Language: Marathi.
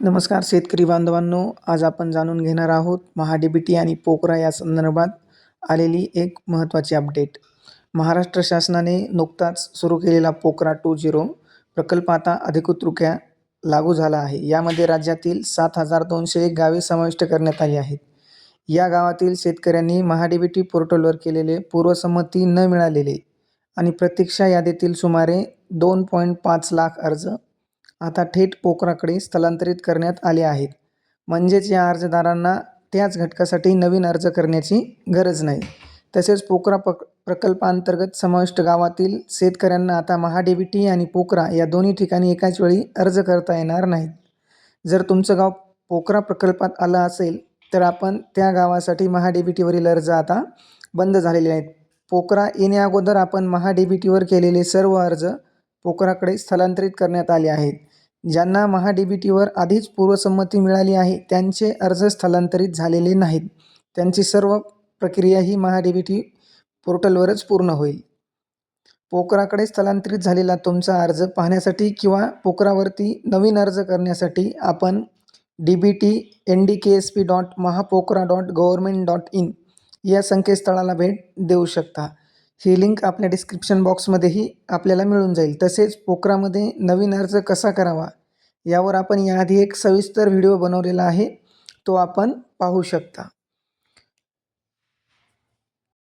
नमस्कार शेतकरी बांधवांनो आज आपण जाणून घेणार आहोत महाडीबीटी आणि पोकरा या संदर्भात आलेली एक महत्त्वाची अपडेट. महाराष्ट्र शासनाने नुकताच सुरू केलेला पोकरा टू झिरो प्रकल्प आता अधिकृतरित्या लागू झाला आहे. यामध्ये राज्यातील सात हजार दोनशे एक गावे समाविष्ट करण्यात आली आहेत. या गावातील शेतकऱ्यांनी महाडीबीटी पोर्टलवर केलेले पूर्वसंमती न मिळालेले आणि प्रतीक्षा यादीतील सुमारे दोन पॉईंट पाच लाख अर्ज आता थेट पोकराकडे स्थलांतरित करण्यात आले आहेत. म्हणजेच या अर्जदारांना त्याच घटकासाठी नवीन अर्ज करण्याची गरज नाही. तसेच पोकरा पक प्रकल्पांतर्गत समाविष्ट गावातील शेतकऱ्यांना आता महा आणि पोकरा या दोन्ही ठिकाणी एकाच वेळी अर्ज करता येणार नाहीत. जर तुमचं गाव पोकरा प्रकल्पात आलं असेल तर आपण त्या गावासाठी महा अर्ज आता बंद झालेले आहेत. पोकरा येण्याअगोदर आपण महा केलेले सर्व अर्ज पोखराकडे स्थलांतरित करण्यात आले आहेत. ज्यांना महाडीबीटीवर बी टीवर आधीच पूर्वसंमती मिळाली आहे त्यांचे अर्ज स्थलांतरित झालेले नाहीत. त्यांची सर्व प्रक्रिया ही महाडीबीटी बी टी पोर्टलवरच पूर्ण होईल. पोखराकडे स्थलांतरित झालेला तुमचा अर्ज पाहण्यासाठी किंवा पोखरावरती नवीन अर्ज करण्यासाठी आपण D B T N D K S P dot Mahapocra dot government dot in या संकेतस्थळाला भेट देऊ शकता. ही लिंक आपल्या डिस्क्रिप्शन बॉक्समध्येही आपल्याला मिळून जाईल. तसेच पोखरामध्ये नवीन अर्ज कसा करावा यावर आपण याआधी एक सविस्तर व्हिडिओ बनवलेला आहे. तो आपण पाहू शकता.